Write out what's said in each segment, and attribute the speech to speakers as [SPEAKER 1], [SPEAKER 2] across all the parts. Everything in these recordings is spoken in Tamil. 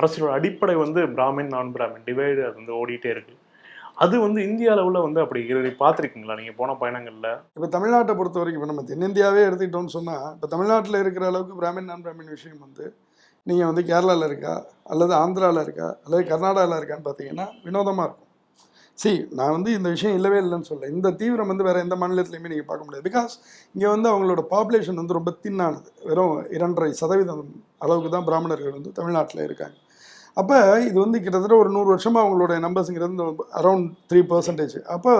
[SPEAKER 1] அரசியலோட அடிப்படை வந்து பிராமின் நான் பிராமின் டிவைடு அது வந்து ஓடிட்டே இருக்கு. அது வந்து இந்திய அளவில் வந்து அப்படி இரு- பார்த்துருக்கீங்களா? நீங்கள் போன பயணங்களில்?
[SPEAKER 2] இப்போ தமிழ்நாட்டை பொறுத்த வரைக்கும் இப்போ நம்ம தென்னிந்தியாவே எடுத்துக்கிட்டோம்னு சொன்னால் இப்போ தமிழ்நாட்டில் இருக்கிற அளவுக்கு பிராமின் நான் பிராமின் விஷயம் வந்து நீங்கள் வந்து கேரளாவில் இருக்கா? அல்லது ஆந்திராவில் இருக்கா? அல்லது கர்நாடகாவில் இருக்கான்னு பார்த்தீங்கன்னா வினோதமாக இருக்கும். சி நான் வந்து இந்த விஷயம் இல்லவே இல்லைன்னு சொல்ல இந்த தீவிரம் வந்து வேறு எந்த மாநிலத்துலையுமே நீங்கள் பார்க்க முடியாது. பிகாஸ் இங்கே வந்து அவங்களோட பாப்புலேஷன் வந்து ரொம்ப தின்னானது வெறும் இரண்டரை சதவீதம் அளவுக்கு தான் பிராமணர்கள் வந்து தமிழ்நாட்டில் இருக்காங்க. அப்போ இது வந்து கிட்டத்தட்ட ஒரு நூறு வருஷமாக அவங்களுடைய நம்பர்ஸுங்கிறது அரௌண்ட் த்ரீ பர்சன்டேஜ் அப்போ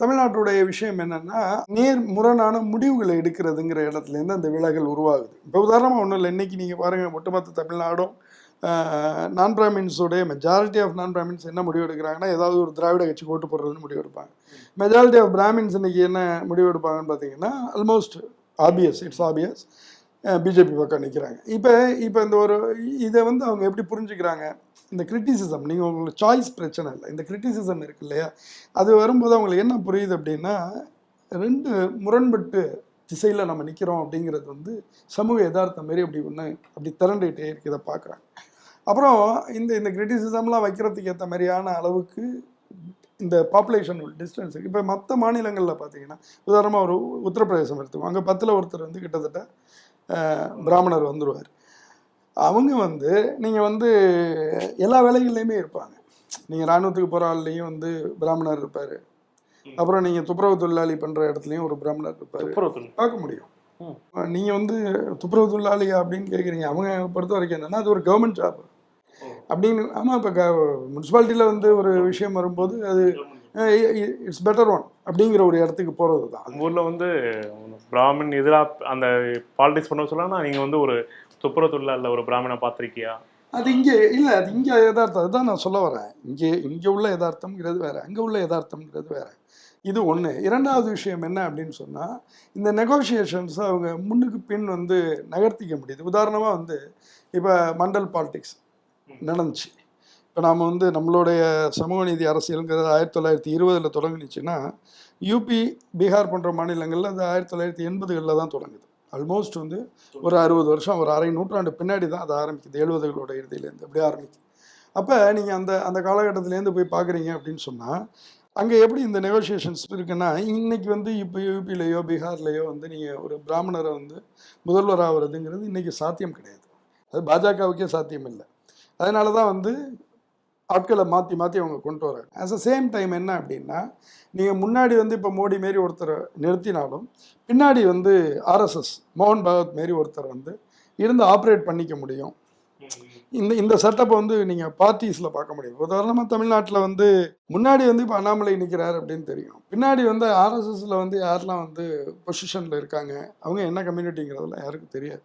[SPEAKER 2] தமிழ்நாட்டுடைய விஷயம் என்னென்னா நேர் முரணான முடிவுகளை எடுக்கிறதுங்கிற இடத்துலேருந்து அந்த விலகல் உருவாகுது. இப்போ உதாரணமாக ஒன்றும் இல்லை. இன்றைக்கி நீங்கள் பாருங்கள் ஒட்டுமொத்த தமிழ்நாடும் நான் பிராமின்ஸோடைய மெஜாரிட்டி ஆஃப் நான் பிராமின்ஸ் என்ன முடிவு எடுக்கிறாங்கன்னா ஏதாவது ஒரு திராவிட கட்சி ஓட்டு போடுறதுன்னு முடிவு எடுப்பாங்க. மெஜாரிட்டி ஆஃப் பிராமின்ஸ் இன்னைக்கு என்ன முடிவு எடுப்பாங்கன்னு பார்த்தீங்கன்னா almost obvious it's obvious BJP பக்கம் நிற்கிறாங்க இப்போ இப்போ இந்த ஒரு இதை வந்து அவங்க எப்படி புரிஞ்சுக்கிறாங்க? இந்த கிரிட்டிசிசம் நீங்கள் உங்களுக்கு சாய்ஸ் பிரச்சனை இல்லை. இந்த கிரிட்டிசிசம் இருக்கு இல்லையா? அது வரும்போது அவங்களுக்கு என்ன புரியுது அப்படின்னா ரெண்டு முரண்பட்டு திசையில் நம்ம நிற்கிறோம் அப்படிங்கிறது வந்து சமூக யதார்த்தம் மாரி அப்படி ஒன்று அப்படி திரண்டுகிட்டே இருக்கிறத பார்க்குறாங்க. அப்புறம் இந்த இந்த கிரிட்டிசிசம்லாம் வைக்கிறதுக்கு ஏற்ற மாதிரியான அளவுக்கு இந்த பாப்புலேஷன் டிஸ்டன்ஸ் இருக்குது இப்போ மற்ற மாநிலங்களில் பார்த்தீங்கன்னா உதாரணமாக ஒரு உத்தரப்பிரதேசம் எடுத்துக்கோங்க அங்கே பத்தில் ஒருத்தர் வந்து கிட்டத்தட்ட பிராமணர் வந்துடுவார் அவங்க வந்து நீங்கள் வந்து எல்லா வேலைகள்லையுமே இருப்பாங்க. நீங்கள் இராணுவத்துக்கு போகிற ஆள்லேயும் வந்து பிராமணர் இருப்பார். அப்புறம் நீங்கள் துப்புரவு தொழிலாளி பண்ணுற இடத்துலையும் ஒரு பிராமணர் இருப்பார். பார்க்க முடியும். நீங்கள் வந்து துப்புரவு தொழிலாளியா அப்படின்னு கேட்குறீங்க அவங்க பொறுத்த வரைக்கும் என்னன்னா அது ஒரு கவர்மெண்ட் ஜாப் அப்படின்னு ஆமாம் இப்போ க முனிசிபாலிட்டியில் வந்து ஒரு விஷயம் வரும்போது அது இட்ஸ் பெட்டர் ஒன் அப்படிங்கிற ஒரு இடத்துக்கு போகிறது தான்.
[SPEAKER 1] நம்ம ஊரில் வந்து பிராமின் எதிராக அந்த பாலிடிக்ஸ் பண்ண சொல்லலாம் நீங்கள் வந்து ஒரு துப்புரவு தொழிலாளர் ஒரு பிராமணை பார்த்திருக்கியா?
[SPEAKER 2] அது இங்கே இல்லை அது இங்கே யதார்த்தம் அதுதான் நான் சொல்ல வரேன். இங்கே இங்கே உள்ள யதார்த்தம்ங்கிறது வேற அங்கே உள்ள யதார்த்தம்ங்கிறது வேற. இது ஒன்று இரண்டாவது விஷயம் என்ன அப்படின்னு சொன்னால் இந்த நெகோஷியேஷன்ஸ் அவங்க முன்னுக்கு பின் வந்து நகர்த்திக்க முடியுது. உதாரணமாக வந்து இப்போ மண்டல் பாலிடிக்ஸ் நடந்துச்சு. இப்போ நாம் வந்து நம்மளுடைய சமூக நீதி அரசியலுங்கிறது ஆயிரத்தி தொள்ளாயிரத்தி இருபதில் தொடங்கினுச்சுன்னா யூபி பீகார் போன்ற மாநிலங்களில் அது ஆயிரத்தி தொள்ளாயிரத்தி எண்பதுகளில் தான் தொடங்குது. ஆல்மோஸ்ட் வந்து ஒரு அறுபது வருஷம் ஒரு அரை நூற்றாண்டு பின்னாடி தான் அது ஆரம்பிக்குது எழுபதுகளோட இறுதியிலேருந்து அப்படி ஆரம்பிக்குது. அப்போ நீங்கள் அந்த அந்த காலகட்டத்திலேருந்து போய் பார்க்குறீங்க அப்படின்னு சொன்னால் அங்கே எப்படி இந்த நெகோசியேஷன்ஸ் இருக்குன்னா இன்றைக்கி வந்து இப்போ யூபிலேயோ பீகார்லேயோ வந்து நீங்கள் ஒரு பிராமணரை வந்து முதல்வர் ஆகிறதுங்கிறது இன்றைக்கி சாத்தியம் கிடையாது. அது பாஜகவுக்கே சாத்தியம் இல்லை. அதனால தான் வந்து ஆட்களை மாற்றி மாற்றி அவங்க கொண்டு வராங்க அட் த சேம் டைம் என்ன அப்படின்னா நீங்கள் முன்னாடி வந்து இப்போ மோடி மாரி ஒருத்தரை நிறுத்தினாலும் பின்னாடி வந்து ஆர்எஸ்எஸ் மோகன் பகவத் மாரி ஒருத்தர் வந்து இருந்து ஆப்ரேட் பண்ணிக்க முடியும். இந்த இந்த செட்டப்பை வந்து நீங்கள் பார்ட்டிஸில் பார்க்க முடியும். உதாரணமாக தமிழ்நாட்டில் வந்து முன்னாடி வந்து இப்போ அண்ணாமலை நிற்கிறார் அப்படின்னு தெரியும். பின்னாடி வந்து ஆர்எஸ்எஸ்ல வந்து யாரெல்லாம் வந்து பொசிஷனில் இருக்காங்க அவங்க என்ன கம்யூனிட்டிங்கிறதுல யாருக்கும் தெரியாது.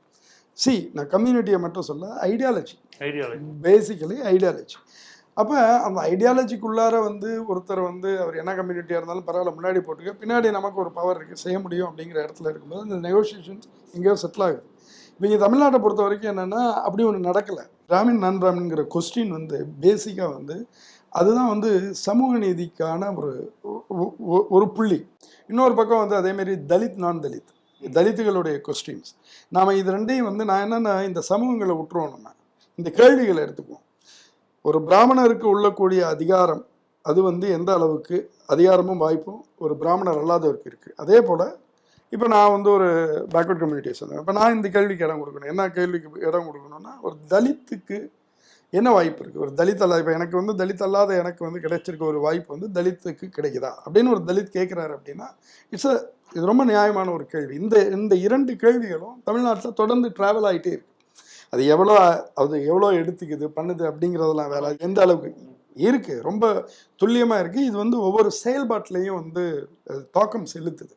[SPEAKER 2] சி நான் கம்யூனிட்டியை மட்டும் சொல்ல ஐடியாலஜி
[SPEAKER 1] ஐடியாலஜி
[SPEAKER 2] பேசிக்கலி ஐடியாலஜி அப்போ அந்த ஐடியாலஜிக்குள்ளார வந்து ஒருத்தர் வந்து அவர் என்ன கம்யூனிட்டியாக இருந்தாலும் பரவாயில்ல முன்னாடி போட்டுக்க. பின்னாடி நமக்கு ஒரு பவர் இருக்குது செய்ய முடியும் அப்படிங்கிற இடத்துல இருக்கும்போது இந்த நெகோசியேஷன்ஸ் எங்கேயோ செட்டில் ஆகுது. இவங்க தமிழ்நாட்டை பொறுத்த வரைக்கும் என்னென்னா அப்படி ஒன்று நடக்கலை. பிராமின் நான் பிராமின்ங்கிற கொஸ்டின் வந்து பேசிக்காக வந்து அதுதான் வந்து சமூக நீதிக்கான ஒரு ஒரு புள்ளி. இன்னொரு பக்கம் வந்து அதேமாரி தலித் நான் தலித். தலித்துகளுடைய கொஸ்டின்ஸ் நாம் இது ரெண்டையும் வந்து நான் என்னென்னா இந்த சமூகங்களை விட்டுருவோம் நம்ம இந்த கேள்விகளை எடுத்துக்குவோம். ஒரு பிராமணருக்கு உள்ளக்கூடிய அதிகாரம் அது வந்து எந்த அளவுக்கு அதிகாரமும் வாய்ப்பும் ஒரு பிராமணர் அல்லாதவருக்கு இருக்குது அதே போல் இப்போ நான் வந்து ஒரு பேக்வர்ட் கம்யூனிட்டியை சேர்ந்தேன் இப்போ நான் இந்த கேள்விக்கு இடம் கொடுக்கணும். என்ன கேள்விக்கு இடம் கொடுக்கணும்னா ஒரு தலித்துக்கு என்ன வாய்ப்பு இருக்குது ஒரு தலித் அல்லாத இப்போ எனக்கு வந்து தலித் அல்லாத எனக்கு வந்து கிடைச்சிருக்க ஒரு வாய்ப்பு வந்து தலித்துக்கு கிடைக்குதா? அப்படின்னு ஒரு தலித் கேட்குறாரு அப்படின்னா இட்ஸ் அ இது ரொம்ப நியாயமான ஒரு கேள்வி. இந்த இந்த இரண்டு கேள்விகளும் தமிழ்நாட்டில் தொடர்ந்து ட்ராவல் ஆகிட்டே இருக்கு. அது எவ்வளோ அது எவ்வளோ எடுத்துக்குது பண்ணுது அப்படிங்கிறதெல்லாம் வேலை எந்த அளவுக்கு. இருக்கு ரொம்ப துல்லியமாக இருக்குது இது வந்து ஒவ்வொரு செயல்பாட்டிலையும் வந்து அது தாக்கம் செலுத்துது.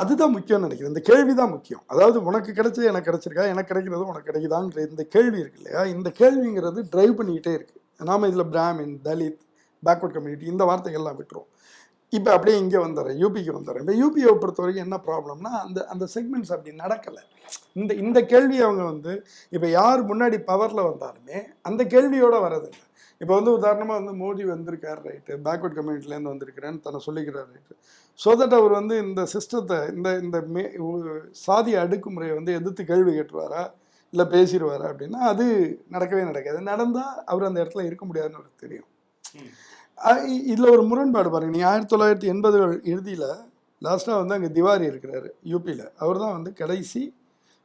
[SPEAKER 2] அதுதான் முக்கியம்னு நினைக்கிறேன். இந்த கேள்வி தான் முக்கியம். அதாவது உனக்கு கிடைச்சது எனக்கு கிடைச்சிருக்கா? எனக்கு கிடைக்கிறது உனக்கு கிடைக்குதாங்கிற இந்த கேள்வி இருக்கு இல்லையா? இந்த கேள்விங்கிறது டிரைவ் பண்ணிக்கிட்டே இருக்கு. நாம இதில் பிராமின் தலித் பேக்வர்ட் கம்யூனிட்டி இந்த வார்த்தைகள்லாம் விட்டுருவோம். இப்போ அப்படியே இங்கே வந்துடுறேன் யூபிக்கு வந்துடுறேன். இப்போ யூபியை பொறுத்த வரைக்கும் என்ன ப்ராப்ளம்னா அந்த அந்த செக்மெண்ட்ஸ் அப்படி நடக்கலை. இந்த இந்த கேள்வி அவங்க வந்து இப்போ யார் முன்னாடி பவரில் வந்தாலுமே அந்த கேள்வியோட வரதில்லை இப்போ வந்து உதாரணமாக வந்து மோடி வந்திருக்கார் ரைட்டு பேக்வர்ட் கம்யூனிட்டிலேருந்து வந்திருக்கிறேன்னு தன்னை சொல்லிக்கிறார் ரைட்டு ஸோ தட் அவர் வந்து இந்த சிஸ்டத்தை இந்த இந்த மே சாதி அடுக்குமுறையை வந்து எதிர்த்து கேள்வி கேட்டுருவாரா இல்லை பேசிடுவாரா அப்படின்னா அது நடக்கவே நடக்காது. நடந்தால் அவர் அந்த இடத்துல இருக்க முடியாதுன்னு அவருக்கு தெரியும். இதில் ஒரு முரண்பாடு பாருங்க. நீ ஆயிரத்தி தொள்ளாயிரத்தி எண்பதுகள் இறுதியில் லாஸ்ட்டாக வந்து அங்கே திவாரி இருக்கிறாரு யூபியில் அவர் தான் வந்து கடைசி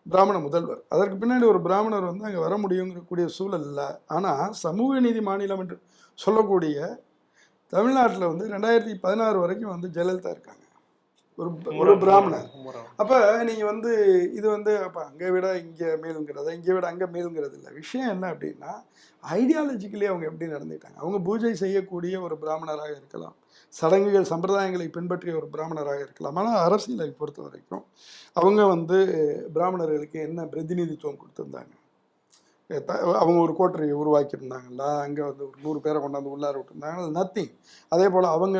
[SPEAKER 2] பிராமண முதல்வர். அதற்கு பின்னாடி ஒரு பிராமணர் வந்து அங்கே வர முடியுங்கக்கூடிய சூழல் இல்லை. ஆனால் சமூக நீதி மாநிலம் என்று சொல்லக்கூடிய தமிழ்நாட்டில் வந்து ரெண்டாயிரத்தி பதினாறு வரைக்கும் வந்து ஜெயலலிதா இருக்காங்க. ஒரு ஒரு பிராமணர். அப்போ நீங்கள் வந்து இது வந்து அப்போ அங்கே விட இங்கே மேலுங்கிறத இங்கே விட அங்கே மேலுங்கிறது இல்லை. விஷயம் என்ன அப்படின்னா ஐடியாலஜிக்கலி அவங்க எப்படி நடந்துட்டாங்க அவங்க பூஜை செய்யக்கூடிய ஒரு பிராமணராக இருக்கலாம். சடங்குகள் சம்பிரதாயங்களை பின்பற்றிய ஒரு பிராமணராக இருக்கலாம். ஆனால் அரசியலை பொறுத்த வரைக்கும் அவங்க வந்து பிராமணர்களுக்கு என்ன பிரதிநிதித்துவம் கொடுத்துருந்தாங்க? அவங்க ஒரு கோட்டரையை உருவாக்கியிருந்தாங்களா? அங்கே வந்து ஒரு நூறு பேரை கொண்டாந்து உள்ளார விட்டுருந்தாங்க நத்திங் அதே போல் அவங்க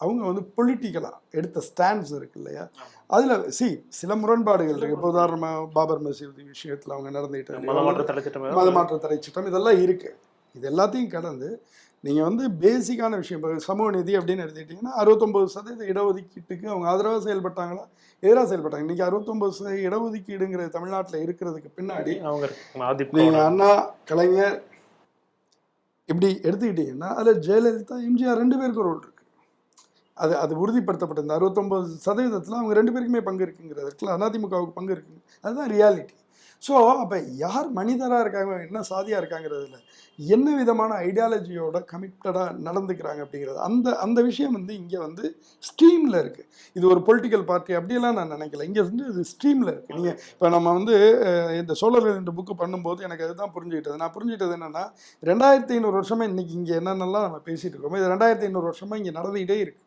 [SPEAKER 2] அவங்க வந்து பொலிட்டிக்கலாக எடுத்த ஸ்டாண்ட்ஸ் இருக்கு இல்லையா? அதில் சி சில முரண்பாடுகள் இருக்கு. இப்போ உதாரணமாக பாபர் மசீதி விஷயத்தில் அவங்க நடந்துகிட்டு
[SPEAKER 1] மதமாற்ற தடை சட்டம்
[SPEAKER 2] இதெல்லாம் இருக்கு. இது எல்லாத்தையும் கடந்து நீங்கள் வந்து பேசிக்கான விஷயம் இப்போ சமூக நீதி அப்படின்னு எடுத்துக்கிட்டிங்கன்னா அறுபத்தொம்பது சதவீத இடஒதுக்கீட்டுக்கு அவங்க ஆதரவாக செயல்பட்டாங்களா? எதிராக செயல்பட்டாங்க. இன்றைக்கி அறுபத்தொம்பது சதவீத இடஒதுக்கீடுங்கிறது தமிழ்நாட்டில் இருக்கிறதுக்கு பின்னாடி
[SPEAKER 1] அவங்க
[SPEAKER 2] அண்ணா கலைஞர் இப்படி எடுத்துக்கிட்டிங்கன்னா அதில் ஜெயலலிதா எம்ஜிஆர் ரெண்டு பேருக்கு ரோல் இருக்கு. அது அது உறுதிப்படுத்தப்பட்ட இந்த அறுபத்தொம்பது சதவீதத்தில் அவங்க ரெண்டு பேருக்குமே பங்கு இருக்குங்கிறதுக்குல அதிமுகவுக்கு பங்கு இருக்குங்க. அதுதான் ரியாலிட்டி ஸோ அப்போ யார் மனிதராக இருக்காங்க என்ன சாதியாக இருக்காங்கிறதுல என்ன விதமான ஐடியாலஜியோட கமிட்டடாக நடந்துக்கிறாங்க அப்படிங்கிறது அந்த அந்த விஷயம் வந்து இங்கே வந்து ஸ்ட்ரீமில் இருக்குது இது ஒரு பொலிட்டிக்கல் பார்ட்டி அப்படியெல்லாம் நான் நினைக்கல. இங்கே வந்து இது ஸ்ட்ரீமில் இருக்குது நீங்கள் இப்போ நம்ம வந்து இந்த சோழர்கள் இந்த புக்கு பண்ணும்போது எனக்கு அதுதான் புரிஞ்சுக்கிட்டது. நான் புரிஞ்சுக்கிட்டது என்னென்னா ரெண்டாயிரத்தி ஐநூறு வருஷமாக இன்றைக்கி இங்கே என்னென்னலாம் நம்ம பேசிகிட்டு இருக்கோமோ இது ரெண்டாயிரத்தி ஐநூறு வருஷமாக இங்கே நடந்துகிட்டே இருக்குது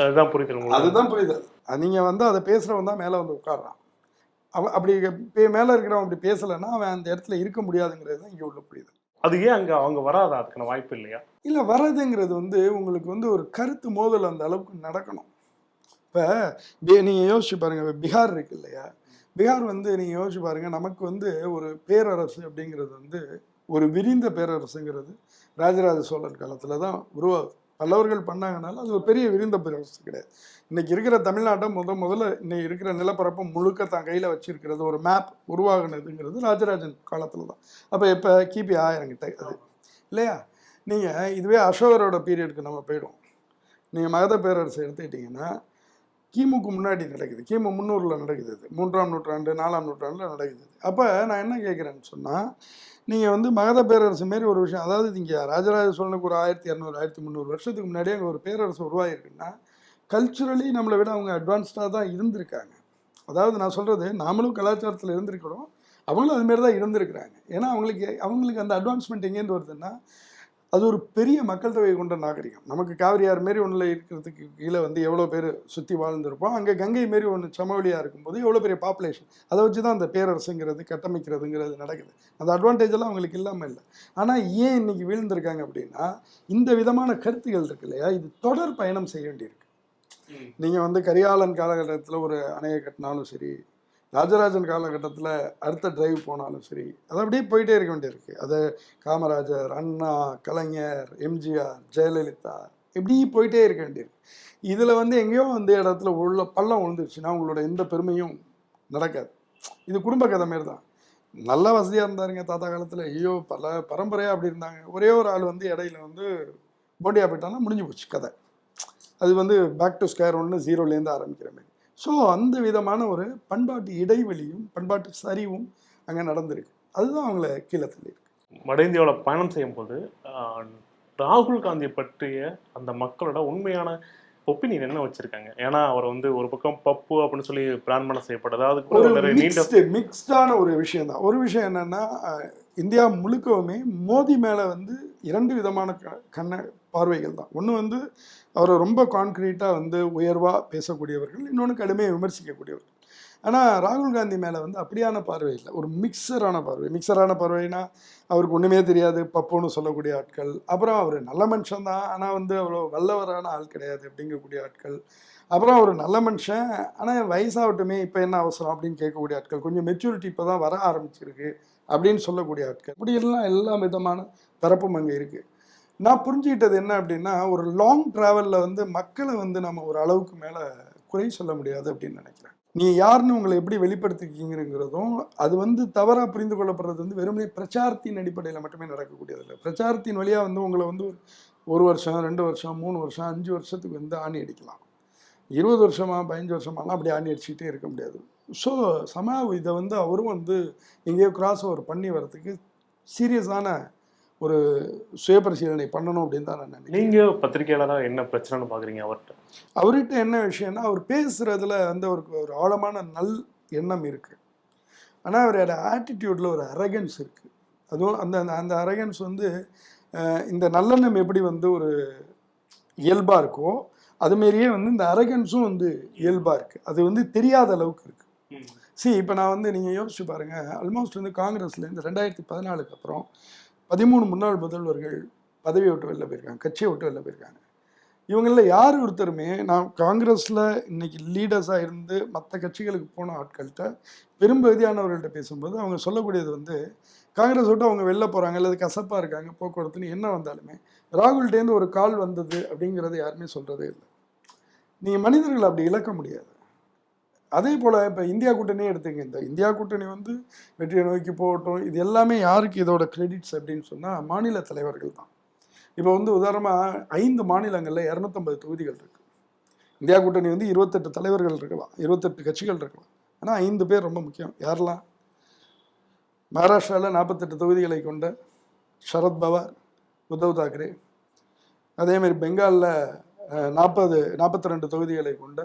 [SPEAKER 1] அதுதான் உங்களுக்கு
[SPEAKER 2] அதுதான் புரியுதல் அது நீங்கள் வந்து அதை பேசுகிறவன் தான் மேலே வந்து உட்கார்றான். அவன் அப்படி பே- மேலே இருக்கிறவன் அப்படி பேசலைன்னா அவன் அந்த இடத்துல இருக்க முடியாதுங்கிறது தான் இங்கே உள்ள புரியுது
[SPEAKER 1] அது ஏன் அங்க அவங்க வராதா? அதுக்கான வாய்ப்பு இல்லையா?
[SPEAKER 2] இல்லை வர்றதுங்கிறது வந்து உங்களுக்கு வந்து ஒரு கருத்து மோதல் அந்த அளவுக்கு நடக்கணும். இப்போ நீங்கள் யோசிச்சு பாருங்க இப்ப பீகார் இருக்கு இல்லையா? பீகார் வந்து நீங்கள் யோசிச்சு பாருங்க நமக்கு வந்து ஒரு பேரரசு அப்படிங்கிறது வந்து ஒரு விரிந்த பேரரசுங்கிறது ராஜராஜ சோழன் காலத்தில் தான் உருவாகுது. பல்லவர்கள் பண்ணாங்கனால அது ஒரு பெரிய விரிந்த பேரரசு கிடையாது. இன்னைக்கு இருக்கிற தமிழ்நாட்டை முத முதல்ல இன்னைக்கு இருக்கிற நிலப்பரப்பு முழுக்க தான் கையில் வச்சிருக்கிறது ஒரு மேப் உருவாகுனதுங்கிறது ராஜராஜன் காலத்தில் தான் அப்போ இப்போ கிபி ஆயிரம் கிட்ட அது இல்லையா? நீங்கள் இதுவே அசோகரோட பீரியடுக்கு நம்ம போயிடுவோம். நீங்கள் மகத பேரரசு எடுத்துக்கிட்டிங்கன்னா கிமுக்கு முன்னாடி நடக்குது. கிமு முந்நூறில் நடக்குது அது. மூன்றாம் நூற்றாண்டு நாலாம் நூற்றாண்டில் நடக்குது அப்போ நான் என்ன கேட்குறேன்னு சொன்னால் நீங்கள் வந்து மகத பேரரசு மாரி ஒரு விஷயம் அதாவது இங்கே ராஜராஜ சோழனுக்கு ஒரு ஆயிரத்தி இரநூறு ஆயிரத்தி முந்நூறு வருஷத்துக்கு முன்னாடியே அங்கே ஒரு பேரரசு உருவாகிருக்குன்னா கல்ச்சுரலி நம்மளை விட அவங்க அட்வான்ஸ்டாக தான் இருந்திருக்காங்க. அதாவது நான் சொல்கிறது நாமளும் கலாச்சாரத்தில் இருந்திருக்கிறோம். அவங்களும் அதுமாரி தான் இருந்திருக்கிறாங்க. ஏன்னா அவங்களுக்கு அவங்களுக்கு அந்த அட்வான்ஸ்மெண்ட் எங்கேருந்து வருதுன்னா அது ஒரு பெரிய மக்கள் தொகை கொண்ட நாகரிகம். நமக்கு காவிரியார் மாரி ஒன்றில் இருக்கிறதுக்கு கீழே வந்து எவ்வளோ பேர் சுற்றி வாழ்ந்திருப்போம். அங்கே கங்கை மாரி ஒன்று சமவெளியாக இருக்கும்போது எவ்வளோ பெரிய பாப்புலேஷன் அதை வச்சு தான் அந்த பேரரசுங்கிறது கட்டமைக்கிறதுங்கிறது நடக்குது. அந்த அட்வான்டேஜ் எல்லாம் அவங்களுக்கு இல்லாமல் இல்லை. ஆனால் ஏன் இன்னைக்கு வீழ்ந்திருக்காங்க அப்படின்னா இந்த விதமான கருத்துகள் இருக்கு இல்லையா? இது தொடர் பயணம் செய்ய வேண்டியிருக்கு. நீங்கள் வந்து கரிகாலன் காலகட்டத்தில் ஒரு அணையை கட்டினாலும் சரி ராஜராஜன் காலகட்டத்தில் அடுத்த டிரைவ் போனாலும் சரி அது அப்படியே போயிட்டே இருக்க வேண்டியிருக்கு. அது காமராஜர் அண்ணா கலைஞர் எம்ஜிஆர் ஜெயலலிதா இப்படி போயிட்டே இருக்க வேண்டியிருக்கு. இதில் வந்து எங்கேயோ அந்த இடத்துல உள்ள பள்ளம் விழுந்துருச்சுன்னா உங்களோட எந்த பெருமையும் நடக்காது. இது குடும்ப கதை மாரி தான். நல்ல வசதியாக இருந்தாருங்க தாத்தா காலத்தில். ஐயோ பல பரம்பரையாக அப்படி இருந்தாங்க. ஒரே ஒரு ஆள் வந்து இடையில வந்து போண்டியா போயிட்டாங்கன்னா முடிஞ்சு போச்சு கதை. அது வந்து பேக் டு ஸ்கொயர் ஒன்று ஜீரோலேருந்து ஆரம்பிக்கிற மாதிரி. ஸோ அந்த விதமான ஒரு பண்பாட்டு இடைவெளியும் பண்பாட்டு சரிவும் அங்கே நடந்திருக்கு. அதுதான் அவங்கள கீழே தள்ளியிருக்கு.
[SPEAKER 1] வட இந்தியாவில் பயணம் செய்யும் போது ஆஹ், ராகுல் காந்தியை பற்றிய அந்த மக்களோட உண்மையான ஒப்பீனியன் என்ன வச்சிருக்காங்க? ஏன்னா அவர் வந்து ஒரு பக்கம் பப்பு அப்படின்னு சொல்லி பிரான்மணம் செய்யப்படுது. அதுக்கு
[SPEAKER 2] மிக்ஸ்டான ஒரு விஷயம் தான் ஒரு விஷயம் என்னன்னா இந்தியா முழுக்கவுமே மோதி மேலே வந்து இரண்டு விதமான க கண்ண பார்வைகள் தான். ஒன்று வந்து அவரை ரொம்ப கான்க்ரீட்டாக வந்து உயர்வாக பேசக்கூடியவர்கள் இன்னொன்று கடுமையாக விமர்சிக்கக்கூடியவர்கள். ஆனால் ராகுல் காந்தி மேலே வந்து அப்படியான பார்வை இல்லை. ஒரு மிக்சரான பார்வை. மிக்சரான பார்வைனா அவருக்கு ஒன்றுமே தெரியாது பப்புன்னு சொல்லக்கூடிய ஆட்கள். அப்புறம் அவர் நல்ல மனுஷன் தான். ஆனால் வந்து அவ்வளோ வல்லவரான ஆள் கிடையாது அப்படிங்கக்கூடிய ஆட்கள். அப்புறம் அவர் நல்ல மனுஷன். ஆனால் வயசாகட்டுமே இப்போ என்ன அவசரம் அப்படின்னு கேட்கக்கூடிய ஆட்கள். கொஞ்சம் மெச்சூரிட்டி இப்போ தான் வர ஆரம்பிச்சிருக்கு அப்படின்னு சொல்லக்கூடிய ஆட்கள். இப்படி எல்லாம் எல்லா விதமான தரப்பும் அங்கே இருக்குது நான் புரிஞ்சுக்கிட்டது என்ன அப்படின்னா ஒரு லாங் ட்ராவலில் வந்து மக்களை வந்து நம்ம ஒரு அளவுக்கு மேலே குறை சொல்ல முடியாது அப்படின்னு நினைக்கிறேன். நீ யாருன்னு உங்களை எப்படி வெளிப்படுத்திக்கிங்கிறதும் அது வந்து தவறாக புரிந்து கொள்ளப்படுறது வந்து வெறுமனே பிரச்சாரத்தின் அடிப்படையில் மட்டுமே நடக்கக்கூடியதில்லை பிரச்சாரத்தின் வழியாக வந்து உங்களை வந்து ஒரு- ஒரு வருஷம் ரெண்டு வருஷம் மூணு வருஷம் அஞ்சு வருஷத்துக்கு வந்து ஆணி அடிக்கலாம். இருபது வருஷமா பதினஞ்சு வருஷமாலாம் அப்படி ஆணி அடிச்சுக்கிட்டே இருக்க முடியாது. ஸோ சமாவ் இதை வந்து அவரும் வந்து எங்கேயோ கிராஸ் ஓவர் பண்ணி வர்றதுக்கு சீரியஸான ஒரு சுய பரிசீலனை பண்ணணும் அப்படின்னு தான் நான் நினைக்கிறேன்.
[SPEAKER 1] நீங்க பத்திரிகையாளரா என்ன பிரச்சனைன்னு பாக்குறீங்க அவர்கிட்ட?
[SPEAKER 2] அவர்கிட்ட என்ன விஷயம்னா அவர் பேசுறதுல வந்து அவருக்கு ஒரு ஆழமான நல் எண்ணம் இருக்கு. ஆனால் அவரோட ஆட்டிடியூட்ல ஒரு அரகன்ஸ் இருக்கு. அதுவும் அந்த அந்த- அரகன்ஸ் வந்து இந்த நல்லெண்ணம் எப்படி வந்து ஒரு இயல்பா இருக்கோ அதுமாரியே வந்து இந்த அரகன்ஸும் வந்து இயல்பா இருக்கு. அது வந்து தெரியாத அளவுக்கு இருக்கு. see இப்போ நான் வந்து நீங்கள் யோசிச்சு பாருங்க. ஆல்மோஸ்ட் வந்து காங்கிரஸ்லேருந்து ரெண்டாயிரத்தி பதினாலுக்கு அப்புறம் பதிமூணு முன்னாள் முதல்வர்கள் பதவியை விட்டு வெளில போயிருக்காங்க கட்சியை விட்டு வெளில போயிருக்காங்க. இவங்களில் யார் ஒருத்தருமே நான் காங்கிரஸில் இன்னைக்கு லீடர்ஸாக இருந்து மற்ற கட்சிகளுக்கு போன ஆட்கள்கிட்ட பெரும்பகுதியானவர்கள்ட்ட பேசும்போது அவங்க சொல்லக்கூடியது வந்து காங்கிரஸ் விட்டு அவங்க வெளில போகிறாங்க அல்லது கசப்பாக இருக்காங்க போக்குவரத்துன்னு என்ன வந்தாலுமே ராகுல்டேந்து ஒரு கால் வந்தது அப்படிங்கிறத யாருமே சொல்கிறதே இல்லை. நீங்கள் மனிதர்களை அப்படி இழக்க முடியாது. அதே போல் இப்போ இந்தியா கூட்டணியே எடுத்துங்க. இந்த இந்தியா கூட்டணி வந்து வெற்றியை நோக்கி போகட்டும். இது எல்லாமே யாருக்கு இதோட கிரெடிட்ஸ் அப்படின்னு சொன்னால் மாநில தலைவர்கள் தான். இப்போ வந்து உதாரணமாக ஐந்து மாநிலங்களில் இரநூத்தம்பது தொகுதிகள் இருக்குது இந்தியா கூட்டணி வந்து இருபத்தெட்டு தலைவர்கள் இருக்கலாம். இருபத்தெட்டு கட்சிகள் இருக்கலாம். ஆனால் ஐந்து பேர் ரொம்ப முக்கியம். யாரெல்லாம்? மகாராஷ்டிராவில் நாற்பத்தெட்டு தொகுதிகளை கொண்ட சரத்பவார் உத்தவ் தாக்கரே. அதேமாரி பெங்காலில் நாற்பது நாற்பத்தி ரெண்டு தொகுதிகளை கொண்ட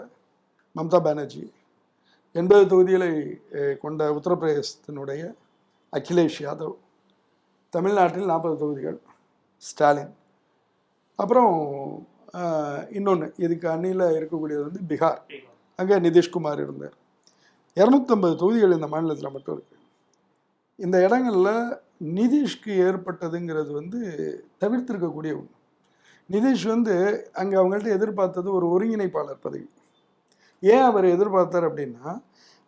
[SPEAKER 2] மம்தா பானர்ஜி. எண்பது தொகுதிகளை கொண்ட உத்தரப்பிரதேசத்தினுடைய அகிலேஷ் யாதவ் தமிழ்நாட்டில் நாற்பது தொகுதிகள் ஸ்டாலின். அப்புறம் இன்னொன்று இதுக்கு அணியில் இருக்கக்கூடியது வந்து பீகார். அங்கே நிதிஷ்குமார் இருந்தார். இரநூத்தம்பது தொகுதிகள் இந்த மாநிலத்தில் மட்டும் இருக்குது இந்த இடங்களில் நிதிஷ்க்கு ஏற்பட்டதுங்கிறது வந்து தவிர்த்திருக்கக்கூடிய ஒன்று நிதிஷ் வந்து அங்கே அவங்கள்ட்ட எதிர்பார்த்தது ஒரு ஒருங்கிணைப்பாளர் பதவி. ஏன் அவர் எதிர்பார்த்தார் அப்படின்னா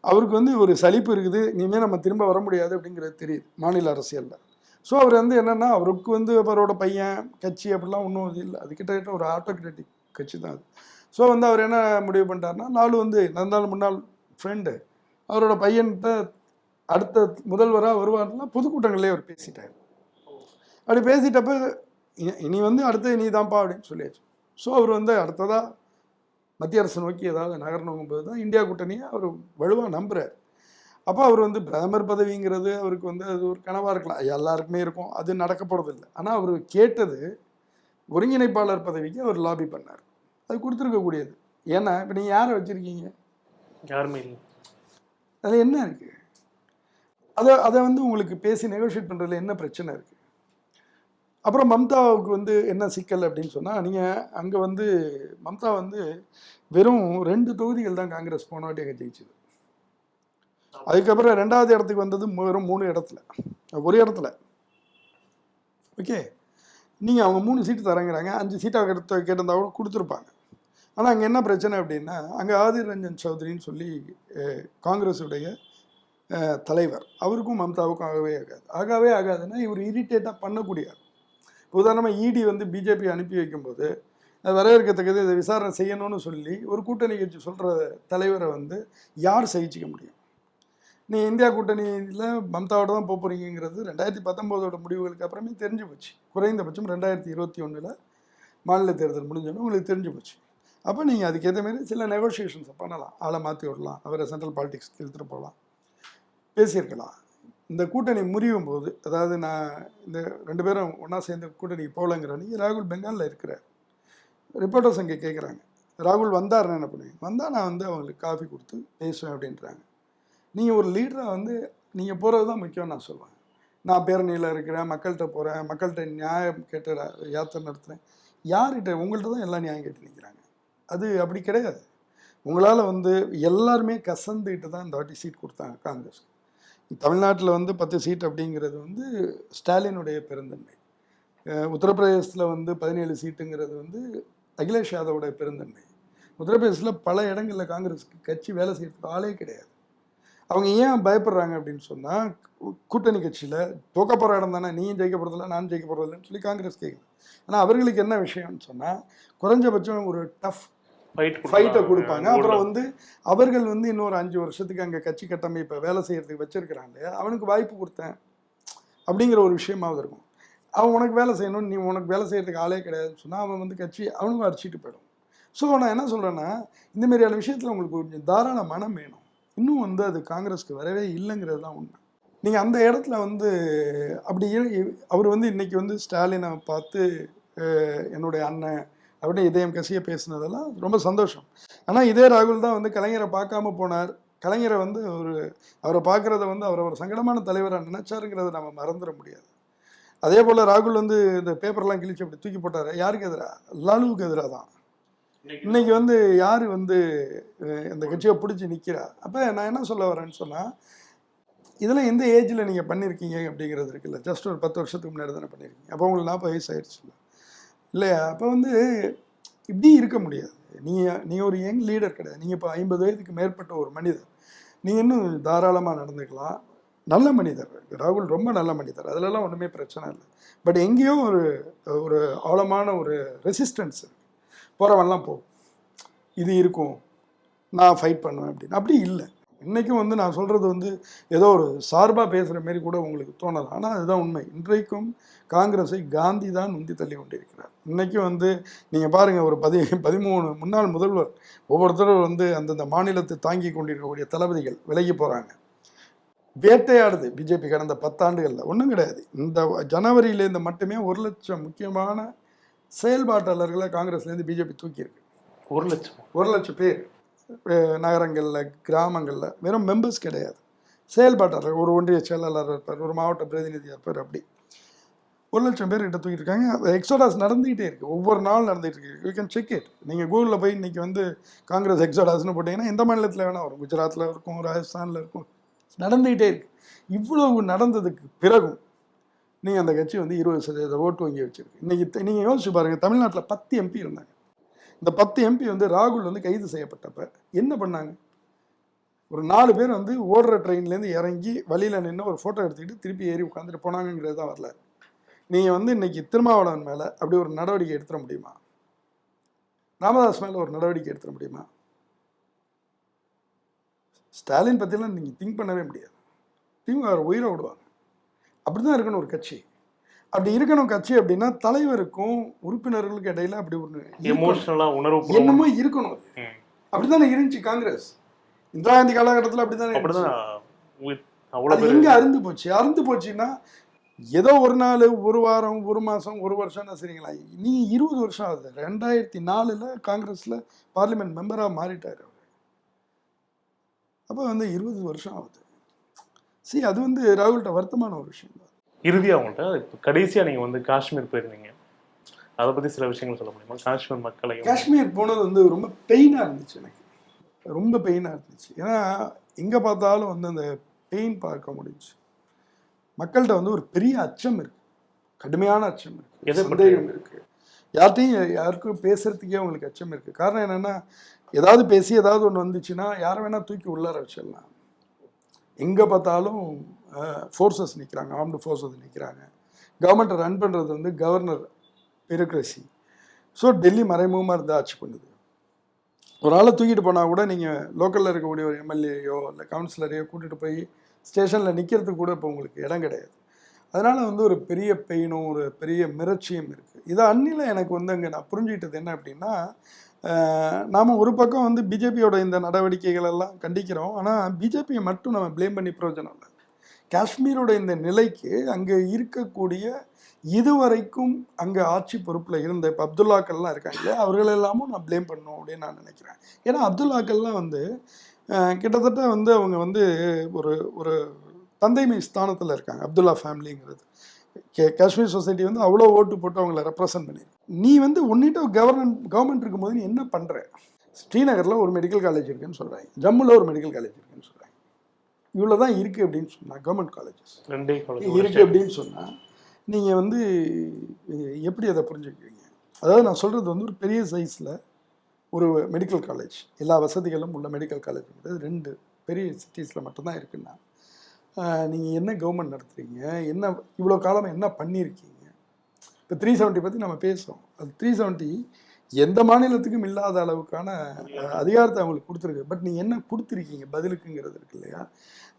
[SPEAKER 2] அவருக்கு வந்து ஒரு சலிப்பு இருக்குது இனிமேல் நம்ம திரும்ப வர முடியாது அப்படிங்கிறது தெரியுது மாநில அரசியலில். ஸோ அவர் வந்து என்னென்னா அவருக்கு வந்து அவரோட பையன் கட்சி அப்படிலாம் ஒன்றும் இது இல்லை. அது கிட்டத்தட்ட ஒரு ஆட்டோக்ராட்டிக் கட்சி தான் அது. ஸோ வந்து அவர் என்ன முடிவு பண்ணிட்டாருன்னா நாலு வந்து நந்தாள் முன்னாள் ஃப்ரெண்டு அவரோட பையன்கிட்ட அடுத்த முதல்வராக வருவார்னா பொதுக்கூட்டங்களே அவர் பேசிட்டார். அப்படி பேசிட்டப்ப இனி வந்து அடுத்து நீ தான்ப்பா அப்படின்னு சொல்லியாச்சு. ஸோ அவர் வந்து அடுத்ததாக மத்திய அரசு நோக்கி ஏதாவது நகரணுங்கும்போது தான் இந்தியா கூட்டணியை அவர் வலுவாக நம்புறார். அப்போ அவர் வந்து பிரதமர் பதவிங்கிறது அவருக்கு வந்து அது ஒரு கனவாக இருக்கலாம். எல்லாருக்குமே இருக்கும். அது நடக்க போகிறது இல்லை ஆனால் அவர் கேட்டது ஒருங்கிணைப்பாளர் பதவிக்கு அவர் லாபி பண்ணார். அது கொடுத்துருக்கக்கூடியது. ஏன்னா இப்போ நீங்கள் யாரை வச்சுருக்கீங்க?
[SPEAKER 1] யாருமே இல்லை.
[SPEAKER 2] அதில் என்ன இருக்குது அதை அதை வந்து உங்களுக்கு பேசி நெகோஷியேட் பண்ணுறதுல என்ன பிரச்சனை இருக்குது அப்புறம் மம்தாவுக்கு வந்து என்ன சிக்கல் அப்படின்னு சொன்னால் நீங்கள் அங்கே வந்து மம்தா வந்து வெறும் ரெண்டு தொகுதிகள் தான் காங்கிரஸ் போன வாட்டி அங்கே ஜெயிச்சது. அதுக்கப்புறம் ரெண்டாவது இடத்துக்கு வந்தது வெறும் மூணு இடத்துல. ஒரு இடத்துல. ஓகே? நீங்கள் அவங்க மூணு சீட்டு தரங்கிறாங்க அஞ்சு சீட்டாக எடுத்து கேட்டிருந்தா கூட கொடுத்துருப்பாங்க. ஆனால் அங்கே என்ன பிரச்சனை அப்படின்னா அங்கே ஆதிர் ரஞ்சன் சௌத்ரின்னு சொல்லி காங்கிரஸுடைய தலைவர். அவருக்கும் மம்தாவுக்கும் ஆகவே ஆகாது. ஆகவே ஆகாதுன்னா இவர் இரிட்டேட்டாக பண்ணக்கூடியார். உதாரணமாக இடி வந்து பிஜேபி அனுப்பி வைக்கும்போது அது வரவேற்கத்தக்கது இதை விசாரணை செய்யணும்னு சொல்லி ஒரு கூட்டணி கட்சி சொல்கிற தலைவரை வந்து யார் சகிச்சிக்க முடியும்? நீ இந்தியா கூட்டணியில் மம்தாவோட தான் போக போகிறீங்கிறது ரெண்டாயிரத்தி பத்தொம்போதோட முடிவுகளுக்கு அப்புறமே தெரிஞ்சு போச்சு. குறைந்தபட்சம் ரெண்டாயிரத்தி இருபத்தி ஒன்றில் மாநில தேர்தல் முடிஞ்சோன்னு உங்களுக்கு தெரிஞ்சு போச்சு. அப்போ நீங்கள் அதுக்கேற்ற மாதிரி சில நெகோஷியேஷன்ஸை பண்ணலாம். ஆளை மாற்றி விடலாம். அவரை சென்ட்ரல் பாலிடிக்ஸ்க்கு இழுத்துட்டு போகலாம். பேசியிருக்கலாம். இந்த கூட்டணி முறியும் போது அதாவது நான் இந்த ரெண்டு பேரும் ஒன்றா சேர்ந்து கூட்டணிக்கு போகலங்கிற அன்னைக்கு ராகுல் பெங்காலில் இருக்கிறார். ரிப்போர்ட்டர்ஸ் அங்கே கேட்குறாங்க ராகுல் வந்தார் என்ன பண்ணுவீங்க வந்தால் நான் வந்து அவங்களுக்கு காஃபி கொடுத்து பேசுவேன் அப்படின்றாங்க. நீங்கள் ஒரு லீடராக வந்து நீங்கள் போகிறது தான் முக்கியம் நான் சொல்லுவேன். நான் பேரணியில் இருக்கிறேன் மக்கள்கிட்ட போகிறேன் மக்கள்கிட்ட நியாயம் கேட்டு யாத்திரை நடத்துகிறேன் யார்கிட்ட உங்கள்கிட்ட தான் எல்லாம் நியாயம் கேட்டு நிற்கிறாங்க அது அப்படி கிடையாது. உங்களால் வந்து எல்லாருமே கசந்துக்கிட்டு தான் இந்த வாட்டி சீட் கொடுத்தாங்க காங்கிரஸ் தமிழ்நாட்டில் வந்து பத்து சீட் அப்படிங்கிறது வந்து ஸ்டாலினுடைய பெருந்தன்மை. உத்தரப்பிரதேசத்தில் வந்து பதினேழு சீட்டுங்கிறது வந்து அகிலேஷ் யாதவோட பெருந்தன்மை. உத்தரப்பிரதேசத்தில் பல இடங்களில் காங்கிரஸ் கட்சி வேலை செய்யறதுக்கு ஆளே கிடையாது. அவங்க ஏன் பயப்படுறாங்க அப்படின்னு சொன்னால் கூட்டணி கட்சியில் தோக்க போகிற இடம் தானே நீயும் ஜெயிக்க போகிறதில்ல நான் ஜெயிக்க போகிறதில்லன்னு சொல்லி காங்கிரஸ் கேட்குது ஆனால் அவர்களுக்கு என்ன விஷயம்னு சொன்னால் குறைஞ்சபட்சம் ஒரு டஃப் ஃபைட்டை கொடுப்பாங்க. அப்புறம் வந்து அவர்கள் வந்து இன்னொரு அஞ்சு வருஷத்துக்கு அங்கே கட்சி கட்டமைப்பை வேலை செய்யறதுக்கு வச்சிருக்கிறான் இல்லையா அவனுக்கு வாய்ப்பு கொடுத்தேன் அப்படிங்கிற ஒரு விஷயமாவது இருக்கும். அவன் உனக்கு வேலை செய்யணும் நீ உனக்கு வேலை செய்யறதுக்கு ஆளே கிடையாதுன்னு சொன்னால் அவன் வந்து கட்சி அவனுக்கும் அடிச்சிட்டு போயிடும். ஸோ நான் என்ன சொல்கிறேன்னா இந்த மாதிரியான விஷயத்தில் உங்களுக்கு கொஞ்சம் தாராள மனம் வேணும். இன்னும் வந்து அது காங்கிரஸ்க்கு வரவே இல்லைங்கிறது தான் உண்மை. நீங்கள் அந்த இடத்துல வந்து அப்படி அவர் வந்து இன்னைக்கு வந்து ஸ்டாலினை பார்த்து என்னுடைய அண்ணன் அப்படின்னு இதயம் கசிய பேசுனதெல்லாம் ரொம்ப சந்தோஷம். ஆனால் இதே ராகுல் தான் வந்து கலைஞரை பார்க்காம போனார். கலைஞரை வந்து ஒரு அவரை பார்க்குறத வந்து அவரை ஒரு சங்கடமான தலைவராக நினைச்சாருங்கிறத நம்ம மறந்துட முடியாது. அதே போல் ராகுல் வந்து இந்த பேப்பர்லாம் கிழிச்சு அப்படி தூக்கி போட்டார். யாருக்கு எதிராக லாலுவுக்கு எதிராக தான். இன்னைக்கு வந்து யார் வந்து இந்த கட்சியை பிடிச்சி நிற்கிறா அப்போ நான் என்ன சொல்ல வரேன்னு சொன்னால் இதெல்லாம் எந்த ஏஜில் நீங்கள் பண்ணியிருக்கீங்க அப்படிங்கிறது இருக்குல்ல. ஜஸ்ட் ஒரு பத்து வருஷத்துக்கு முன்னாடி தானே பண்ணியிருக்கீங்க அப்போ உங்களுக்கு நாற்பது வயசு ஆயிடுச்சுல்ல. இல்லையா? அப்போ வந்து இப்படி இருக்க முடியாது. நீங்கள் நீங்கள் ஒரு யங் லீடர் கிடையாது. நீங்கள் இப்போ ஐம்பது வயதுக்கு மேற்பட்ட ஒரு மனிதர். நீங்கள் இன்னும் தாராளமாக நடந்துக்கலாம். நல்ல மனிதர். ராகுல் ரொம்ப நல்ல மனிதர். அதிலெல்லாம் ஒன்றுமே பிரச்சனை இல்லை. பட் எங்கேயோ ஒரு ஒரு ஆழமான ஒரு ரெசிஸ்டன்ஸ் போகிறவன்லாம் போ. இது இருக்கும். நான் ஃபைட் பண்ணுவேன் அப்படின்னு. அப்படி இல்லை. இன்றைக்கும் வந்து நான் சொல்கிறது வந்து ஏதோ ஒரு சார்பாக பேசுகிற மாரி கூட உங்களுக்கு தோணலாம். ஆனால் அதுதான் உண்மை. இன்றைக்கும் காங்கிரஸை காந்தி தான் உந்தி தள்ளி கொண்டிருக்கிறார். இன்றைக்கும் வந்து நீங்கள் பாருங்கள் ஒரு பதி பதிமூணு முன்னாள் முதல்வர் ஒவ்வொருத்தரும் வந்து அந்தந்த மாநிலத்தை தாங்கி கொண்டிருக்கக்கூடிய தளபதிகள் விலகி போகிறாங்க வேட்டையாடுது பிஜேபி கடந்த பத்தாண்டுகளில். ஒன்றும் கிடையாது. இந்த ஜனவரியிலேருந்து மட்டுமே ஒரு லட்சம் முக்கியமான செயல்பாட்டாளர்களை காங்கிரஸ்லேருந்து பிஜேபி தூக்கியிருக்கு.
[SPEAKER 1] ஒரு லட்சம்.
[SPEAKER 2] ஒரு லட்சம் பேர். நகரங்களில் கிராமங்களில் வெறும் மெம்பர்ஸ் கிடையாது. செயல்பாட்டாளர் ஒரு ஒன்றிய செயலாளர் இருப்பார் ஒரு மாவட்ட பிரதிநிதியாக இருப்பார் அப்படி. ஒரு லட்சம் பேர் கிட்ட தூக்கிட்டு இருக்காங்க. எக்ஸோடாஸ் நடந்துகிட்டே இருக்குது ஒவ்வொரு நாள் நடந்துகிட்டு இருக்கு. யூ கேன் செக் இட் நீங்கள் கூகுளில் போய் இன்றைக்கி வந்து காங்கிரஸ் எக்ஸோடாஸ்னு போட்டிங்கன்னா எந்த மாநிலத்தில் வேணால் வரும். குஜராத்தில் இருக்கும் ராஜஸ்தானில் இருக்கும். நடந்துகிட்டே இருக்குது இவ்வளவு நடந்ததுக்கு பிறகும் நீங்கள் அந்த கட்சி வந்து இருபது சதவீத ஓட்டு வாங்கி வச்சுருக்கு. இன்றைக்கி நீங்கள் யோசிச்சு பாருங்கள் தமிழ்நாட்டில் பத்து எம்பி இருந்தாங்க. இந்த பத்து எம்பி வந்து ராகுல் வந்து கைது செய்யப்பட்டப்ப என்ன பண்ணாங்க? ஒரு நாலு பேர் வந்து ஓடுற ட்ரெயின்லேருந்து இறங்கி வழியில் நின்று ஒரு ஃபோட்டோ எடுத்துக்கிட்டு திருப்பி ஏறி உட்காந்துட்டு போனாங்கிறது தான் வரல. நீங்கள் வந்து இன்னைக்கு திருமாவளவன் மேலே அப்படி ஒரு நடவடிக்கை எடுத்துட முடியுமா? ராமதாஸ் மேலே ஒரு நடவடிக்கை எடுத்துட முடியுமா? ஸ்டாலின் பற்றிலாம் நீங்கள் திங்க் பண்ணவே முடியாது. திமுக அவர் உயிரை விடுவாங்க. அப்படி தான் இருக்கணும் ஒரு கட்சி. அப்படி இருக்கணும் கட்சி அப்படின்னா தலைவருக்கும் உறுப்பினர்களுக்கு இடையில அப்படி ஒன்று
[SPEAKER 1] எமோஷனலா உணர்வு
[SPEAKER 2] என்னமோ இருக்கணும். அப்படித்தானே இருந்துச்சு காங்கிரஸ்? இந்திரா காந்தி காலகட்டத்தில் அப்படித்தானே எங்க அருந்து போச்சு? அருந்து போச்சுன்னா ஏதோ ஒரு நாள் ஒரு வாரம் ஒரு மாசம் ஒரு வருஷம்னா சரிங்களா நீ இருபது வருஷம் ஆகுது. ரெண்டாயிரத்தி நாலுல காங்கிரஸ்ல பார்லிமெண்ட் மெம்பரா மாறிட்டாரு அவர். அப்போ வந்து இருபது வருஷம் ஆகுது. சரி அது வந்து ராகுல்கிட்ட வருத்தமான ஒரு விஷயம் தான்
[SPEAKER 1] இறுதியா அவங்கள்ட்ட இப்ப கடைசியா நீங்க வந்து காஷ்மீர் போயிருந்தீங்க. அதை பத்தி சில விஷயங்கள் சொல்ல முடியுமா? காஷ்மீர் மக்களையும்
[SPEAKER 2] காஷ்மீர் போனது வந்து ரொம்ப பெயினாக இருந்துச்சு எனக்கு. ரொம்ப பெயினாக இருந்துச்சு. ஏன்னா எங்கே பார்த்தாலும் வந்து அந்த பெயின் பார்க்க முடிஞ்சுச்சு மக்கள்கிட்ட வந்து ஒரு பெரிய அச்சம் இருக்கு. கடுமையான அச்சம் இருக்கு.
[SPEAKER 1] பற்றி?
[SPEAKER 2] சந்தேகம் இருக்கு. யார்கிட்டையும் யாருக்கும் பேசுறதுக்கே அவங்களுக்கு அச்சம் இருக்கு. காரணம் என்னன்னா ஏதாவது பேசி ஏதாவது ஒன்று வந்துச்சுன்னா யாரை வேணா தூக்கி உள்ளார வச்சிடலாம். எங்கே பார்த்தாலும் ஃபோர்ஸஸ் நிற்கிறாங்க ஆர்ம்டு ஃபோர்ஸஸ் நிற்கிறாங்க கவர்மெண்ட்டை ரன் பண்ணுறது வந்து கவர்னர் பியூரோக்ரஸி ஸோ டெல்லி மறைமுகமாக இருந்து ஆட்சி பண்ணுது. ஒரு ஆளை தூக்கிட்டு போனால் கூட நீங்கள் லோக்கலில் இருக்கக்கூடிய ஒரு எம்எல்ஏயோ இல்லை கவுன்சிலரையோ கூட்டிகிட்டு போய் ஸ்டேஷனில் நிற்கிறதுக்கு கூட இப்போ உங்களுக்கு இடம் கிடையாது. அதனால் வந்து ஒரு பெரிய பெயினும் ஒரு பெரிய மிரட்சியும் இருக்குது இதை அன்னில எனக்கு வந்து அங்கே நான் புரிஞ்சுக்கிட்டது என்ன அப்படின்னா நாம் ஒரு பக்கம் வந்து பிஜேபியோட இந்த நடவடிக்கைகள் எல்லாம் கண்டிக்கிறோம். ஆனால் பிஜேபியை மட்டும் நம்ம ப்ளேம் பண்ணி பிரயோஜனம் இல்லை. காஷ்மீரோட இந்த நிலைக்கு அங்கே இருக்கக்கூடிய இதுவரைக்கும் அங்கே ஆட்சி பொறுப்பில் இருந்த இப்போ அப்துல்லாக்கள்லாம் இருக்காங்க இல்லையா அவர்கள் எல்லாமும் நான் ப்ளேம் பண்ணும் அப்படின்னு நான் நினைக்கிறேன். ஏன்னா அப்துல்லாக்கள்லாம் வந்து கிட்டத்தட்ட வந்து அவங்க வந்து ஒரு ஒரு தந்தைமை ஸ்தானத்தில் இருக்காங்க அப்துல்லா ஃபேமிலிங்கிறது. கே காஷ்மீர் சொசைட்டி வந்து அவ்வளோ ஓட்டு போட்டு அவங்கள ரெப்ரசன்ட் பண்ணி நீ வந்து உன்னிட்ட கவர்மெண்ட் கவர்மெண்ட் இருக்கும்போது நீ என்ன பண்ணுற ஸ்ரீநகரில் ஒரு மெடிக்கல் காலேஜ் இருக்குன்னு சொல்கிறாங்க ஜம்முல ஒரு மெடிக்கல் காலேஜ் இருக்குன்னு சொல்கிறாங்க இவ்வளோ தான் இருக்குது அப்படின்னு சொன்னா கவர்மெண்ட் காலேஜஸ்
[SPEAKER 1] ரெண்டே காலேஜ்
[SPEAKER 2] அப்படின்னு சொன்னால் நீங்கள் வந்து எப்படி அதை புரிஞ்சுக்குவீங்க? அதாவது நான் சொல்கிறது வந்து ஒரு பெரிய சைஸில் ஒரு மெடிக்கல் காலேஜ் எல்லா வசதிகளும் உள்ள மெடிக்கல் காலேஜ்ங்கிறது ரெண்டு பெரிய சிட்டிஸில் மட்டும்தான் இருக்குன்னா நீங்கள் என்ன கவர்மெண்ட் நடத்துறீங்க? என்ன இவ்வளோ காலம் என்ன பண்ணியிருக்கீங்க? இப்போ த்ரீ செவன்ட்டி பற்றி நம்ம பேசுகிறோம் அது த்ரீ செவன்ட்டி எந்த மாநிலத்துக்கும் இல்லாத அளவுக்கான அதிகாரத்தை அவங்களுக்கு கொடுத்துருக்கு. பட் நீங்கள் என்ன கொடுத்துருக்கீங்க? பதிலுக்குங்கிறது இருக்கு இல்லையா?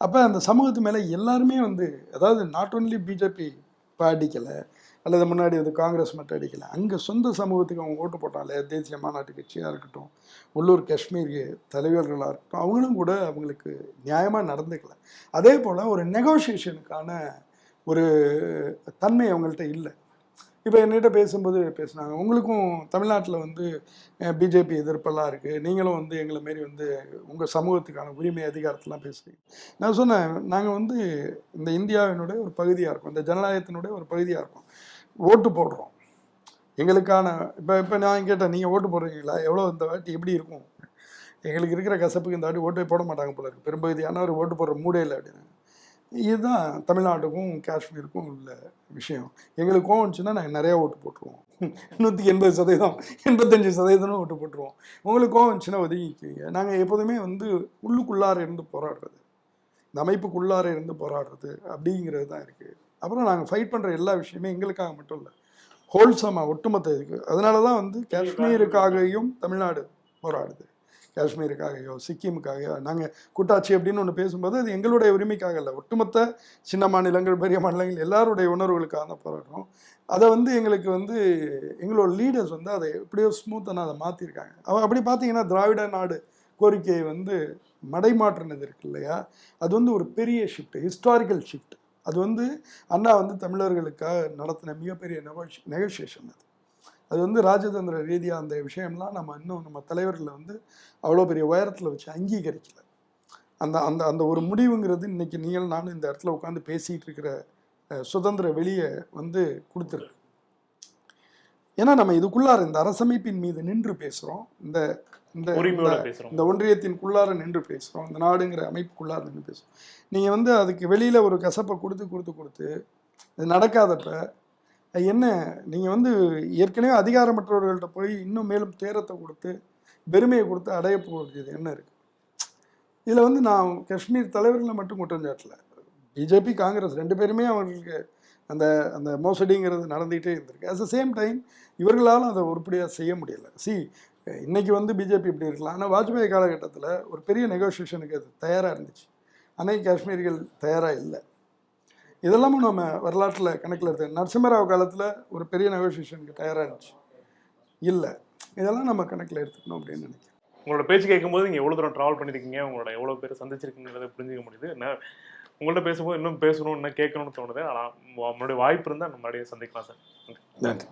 [SPEAKER 2] அப்போ அந்த சமூகத்து மேலே எல்லாருமே வந்து அதாவது நாட் ஒன்லி பிஜேபி இப்போ அடிக்கலை அல்லது முன்னாடி வந்து காங்கிரஸ் மட்டும் அடிக்கலை அங்கே சொந்த சமூகத்துக்கு அவங்க ஓட்டு போட்டாலே தேசிய மாநாட்டு கட்சியாக இருக்கட்டும் உள்ளூர் காஷ்மீர் தலைவர்களாக இருக்கட்டும் அவங்களும் கூட அவங்களுக்கு நியாயமாக நடந்துக்கல. அதே போல் ஒரு நெகோசியேஷனுக்கான ஒரு தன்மை அவங்கள்ட்ட இல்லை. இப்போ என்கிட்ட பேசும்போது பேசுனாங்க. உங்களுக்கும் தமிழ்நாட்டில் வந்து பிஜேபி எதிர்ப்பெல்லாம் இருக்குது நீங்களும் வந்து எங்களை மாரி வந்து உங்கள் சமூகத்துக்கான உரிமை அதிகாரத்தெலாம் பேசுகிறீங்க நான் சொன்னேன் நாங்கள் வந்து இந்த இந்தியாவினுடைய ஒரு பகுதியாக இருக்கோம். இந்த ஜனநாயகத்தினுடைய ஒரு பகுதியாக இருக்கும். ஓட்டு போடுறோம். எங்களுக்கான இப்போ இப்போ நான் கேட்டேன் நீங்கள் ஓட்டு போடுறீங்களா? எவ்வளோ இந்த வாட்டி எப்படி இருக்கும்? எங்களுக்கு இருக்கிற கசப்புக்கு இந்த வாட்டி ஓட்டே போட மாட்டாங்க போல பெரும்பகுதியான பெரும்பகுதியானவர் ஓட்டு போடுற மூடே இல்லை அப்படின்னு. இதுதான் தமிழ்நாட்டுக்கும் காஷ்மீருக்கும் உள்ள விஷயம். எங்களுக்கு கோவம் வந்துச்சுன்னா நாங்கள் நிறையா ஓட்டு போட்டுருவோம். நூற்றி எண்பது சதவீதம் எண்பத்தஞ்சு சதவீதம் ஓட்டு போட்டுருவோம். உங்களுக்கு கோவம் வந்துச்சுன்னா ஒதுங்கிக்குவீங்க நாங்கள் எப்போதுமே வந்து உள்ளுக்குள்ளார இருந்து போராடுறது. இந்த அமைப்புக்குள்ளார இருந்து போராடுறது அப்படிங்கிறது தான் இருக்குது அப்புறம் நாங்கள் ஃபைட் பண்ணுற எல்லா விஷயமே எங்களுக்காக மட்டும் இல்லை ஹோல்சமாக ஒட்டுமொத்த இதுக்கு. அதனால தான் வந்து காஷ்மீருக்காகவும் தமிழ்நாடு போராடுது. காஷ்மீருக்காகையோ சிக்கிமுக்காகையோ நாங்கள் கூட்டாட்சி அப்படின்னு ஒன்று பேசும்போது அது எங்களுடைய உரிமைக்காக இல்லை. ஒட்டுமொத்த சின்ன மாநிலங்கள் பெரிய மாநிலங்கள் எல்லாருடைய உணர்வுகளுக்காக தான் போராடுறோம். அதை வந்து எங்களுக்கு வந்து எங்களோட லீடர்ஸ் வந்து அதை எப்படியோ ஸ்மூத்தான அதை மாற்றிருக்காங்க அவ அப்படி பார்த்தீங்கன்னா திராவிட நாடு கோரிக்கையை வந்து மடைமாற்றினது இருக்கு இல்லையா? அது வந்து ஒரு பெரிய ஷிஃப்ட் ஹிஸ்டாரிக்கல் ஷிஃப்ட் அது வந்து அண்ணா வந்து தமிழர்களுக்காக நடத்தின மிகப்பெரிய நெகோஷி நெகோசியேஷன் அது. அது வந்து ராஜதந்திர ரீதியாக அந்த விஷயம்லாம் நம்ம இன்னும் நம்ம தலைவர்களை வந்து அவ்வளோ பெரிய உயரத்தில் வச்சு அங்கீகரிக்கல. அந்த அந்த அந்த ஒரு முடிவுங்கிறது இன்னைக்கு நீங்கள் நானும் இந்த இடத்துல உட்காந்து பேசிகிட்டு இருக்கிற சுதந்திர வெளியை வந்து கொடுத்துருக்கு. ஏன்னா நம்ம இதுக்குள்ளார இந்த அரசமைப்பின் மீது நின்று பேசுகிறோம் இந்த இந்த இந்த- ஒன்றியத்தின்குள்ளார நின்று பேசுகிறோம் இந்த நாடுங்கிற அமைப்புக்குள்ளார நின்று பேசுகிறோம் நீங்கள் வந்து அதுக்கு வெளியில் ஒரு கசப்பை கொடுத்து கொடுத்து கொடுத்து இது நடக்காதப்ப என்ன? நீங்கள் வந்து ஏற்கனவே அதிகாரமற்றவர்கள்ட்ட போய் இன்னும் மேலும் தேரத்தை கொடுத்து பெருமையை கொடுத்து அடைய போகிறது என்ன இருக்குது இதில் வந்து நான் காஷ்மீர் தலைவர்களை மட்டும் குற்றம் சாட்டல. பிஜேபி காங்கிரஸ் ரெண்டு பேருமே அவங்களுக்கு அந்த அந்த மோசடிங்கிறது நடந்துகிட்டே இருந்திருக்கு. அட் த சேம் டைம் இவர்களாலும் அதை உருப்படியாக செய்ய முடியலை. சி இன்னைக்கு வந்து பிஜேபி இப்படி இருக்கலாம் ஆனால் வாஜ்பாய் காலகட்டத்தில் ஒரு பெரிய நெகோசியேஷனுக்கு அது தயாராக இருந்துச்சு. அன்னைக்கு காஷ்மீர்கள் தயாராக இல்லை. இதெல்லாமும் நம்ம வரலாற்றில் கணக்கில் எடுத்து நரசிம்மராவ் காலத்தில் ஒரு பெரிய நெகோசியேஷனுக்கு தயாராக இருந்துச்சு. இல்லை இதெல்லாம் நம்ம கணக்கில் எடுத்துக்கணும் அப்படின்னு நினைக்கிறேன்.
[SPEAKER 1] உங்களோட பேச்சு கேட்கும்போது நீங்க எவ்வளவு தூரம் டிராவல் பண்ணிருக்கீங்க உங்களோட எவ்வளவு பேர் சந்திச்சிருக்கீங்கிறத புரிஞ்சுக்க முடியுது. நான் உங்கள்ட்ட பேசும்போது இன்னும் பேசணும் இன்னும் கேட்கணும்னு தோணுது. ஆனால் நம்மளுடைய வாய்ப்பு இருந்தால் நம்ம மறுபடியும் சந்திக்கலாம் சார்.
[SPEAKER 2] நன்றி.